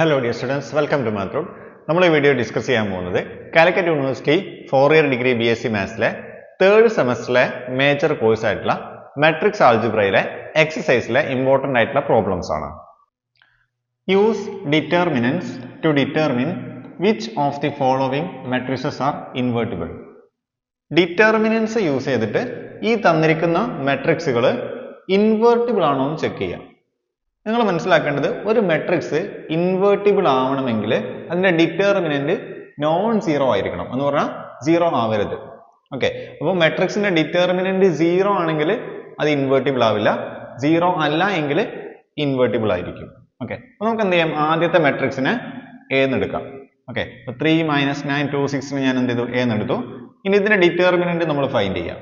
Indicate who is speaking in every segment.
Speaker 1: Hello dear students welcome to മാത്രം നമ്മൾ ഈ വീഡിയോ ഡിസ്കസ് ചെയ്യാൻ പോകുന്നത് Calicut university four year degree B S C മാത്സിലെ third സെമസ്റ്ററിലെ മേജർ കോഴ്സ് ആയിട്ടുള്ള മെട്രിക്സ് ആൾജിബ്രയിലെ എക്സസൈസിലെ ഇമ്പോർട്ടന്റ് ആയിട്ടുള്ള പ്രോബ്ലംസ് ആണ്. Use determinants to determine which of the following matrices are invertible determinants use ചെയ്തിട്ട് ഈ തന്നിരിക്കുന്ന മെട്രിക്സുകൾ ഇൻവേർട്ടിബിൾ ആണോ എന്ന് ചെക്ക് ചെയ്യാം. നിങ്ങൾ മനസ്സിലാക്കേണ്ടത് ഒരു മെട്രിക്സ് ഇൻവേർട്ടിബിൾ ആവണമെങ്കിൽ അതിന്റെ ഡിറ്റർമിനന്റ് നോൺ സീറോ ആയിരിക്കണം എന്ന് പറഞ്ഞാൽ സീറോ ആവരുത്. ഓക്കെ അപ്പോൾ മെട്രിക്സിന്റെ ഡിറ്റർമിനന്റ് സീറോ ആണെങ്കിൽ അത് ഇൻവേർട്ടിബിൾ ആവില്ല. സീറോ അല്ല എങ്കിൽ ഇൻവേർട്ടിബിൾ ആയിരിക്കും. ഓക്കെ അപ്പോൾ നമുക്ക് എന്ത് ചെയ്യാം? ആദ്യത്തെ മെട്രിക്സിനെ എന്ന് എടുക്കാം. ഓക്കെ അപ്പോൾ ത്രീ മൈനസ് നയൻ ടു സിക്സിന് ഞാൻ എന്ത് ചെയ്തു? എന്ന് എടുത്തു. ഇനി ഇതിന്റെ ഡിറ്റർമിനന്റ് നമ്മൾ ഫൈൻഡ് ചെയ്യാം.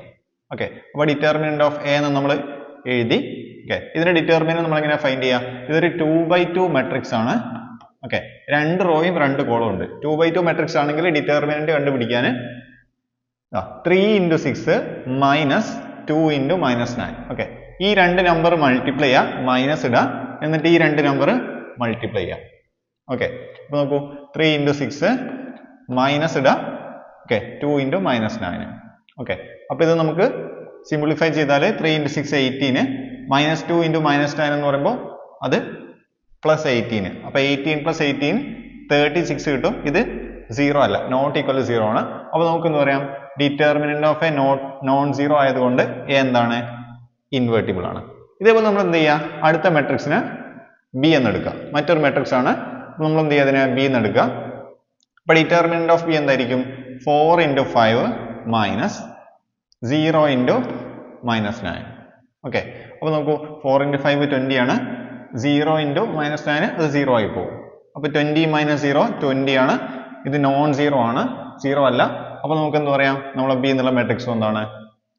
Speaker 1: ഓക്കെ അപ്പോൾ ഡിറ്റർമിനന്റ് ഓഫ് എ എന്ന് നമ്മൾ എഴുതി ഓക്കെ ഇതിന്റെ ഡിറ്റർമിനന്റ് നമ്മൾ എങ്ങനെ ഫൈൻഡ് ചെയ്യാം? ഇതൊരു ടു ബൈ ടു മെട്രിക്സ് ആണ്. ഓക്കെ രണ്ട് റോയും രണ്ട് കോളും ഉണ്ട്. ടു ബൈ ടു മെട്രിക്സ് ആണെങ്കിൽ ഡിറ്റർമിനന്റ് കണ്ടുപിടിക്കാൻ three into six minus two into minus nine okay ഈ രണ്ട് നമ്പർ മൾട്ടിപ്ലൈ ചെയ്യുക മൈനസ് ഇടുക എന്നിട്ട് ഈ രണ്ട് നമ്പർ മൾട്ടിപ്ലൈ ചെയ്യുക ഓക്കെ അപ്പോൾ നോക്കൂ. ത്രീ ഇന്റു സിക്സ് മൈനസ് ഇടുക okay two into minus nine okay അപ്പോൾ ഇത് നമുക്ക് സിംപ്ലിഫൈ ചെയ്താൽ three into six eighteen minus two into minus nine എന്ന് പറയുമ്പോൾ അത് പ്ലസ് എയ്റ്റീന് അപ്പോൾ eighteen plus eighteen thirty six കിട്ടും. ഇത് സീറോ അല്ല നോട്ട് ഈക്വൽ സീറോ ആണ്. അപ്പോൾ നമുക്ക് എന്ത് പറയാം? Determinant of A non zero ആയതുകൊണ്ട് എ എന്താണ്? ഇൻവേർട്ടിബിൾ ആണ്. ഇതേപോലെ നമ്മൾ എന്ത് ചെയ്യുക അടുത്ത മെട്രിക്സിന് ബി എന്ന് എടുക്കാം മറ്റൊരു മെട്രിക്സ് ആണ്. നമ്മൾ എന്ത് ചെയ്യുക അതിനെ ബി എന്ന് എടുക്കുക അപ്പോൾ ഡിറ്റർമിനന്റ് ഓഫ് ബി എന്തായിരിക്കും? Four into five minus zero into minus nine okay അപ്പോൾ നോക്കൂ ഫോർ ഇന്റു ഫൈവ് ട്വന്റി ആണ്. സീറോ ഇന്റു മൈനസ് നയൻ അത് സീറോ ആയി പോകും. അപ്പോൾ ട്വന്റി മൈനസ് സീറോ ട്വന്റി ആണ്. ഇത് നോൺ സീറോ ആണ്. സീറോ അല്ല. അപ്പോൾ നമുക്ക് എന്ത് പറയാം? നമ്മളെ ബി എന്നുള്ള മെട്രിക്സ് എന്താണ്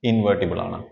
Speaker 1: ഇൻവേർട്ടിബിൾ ആണ്.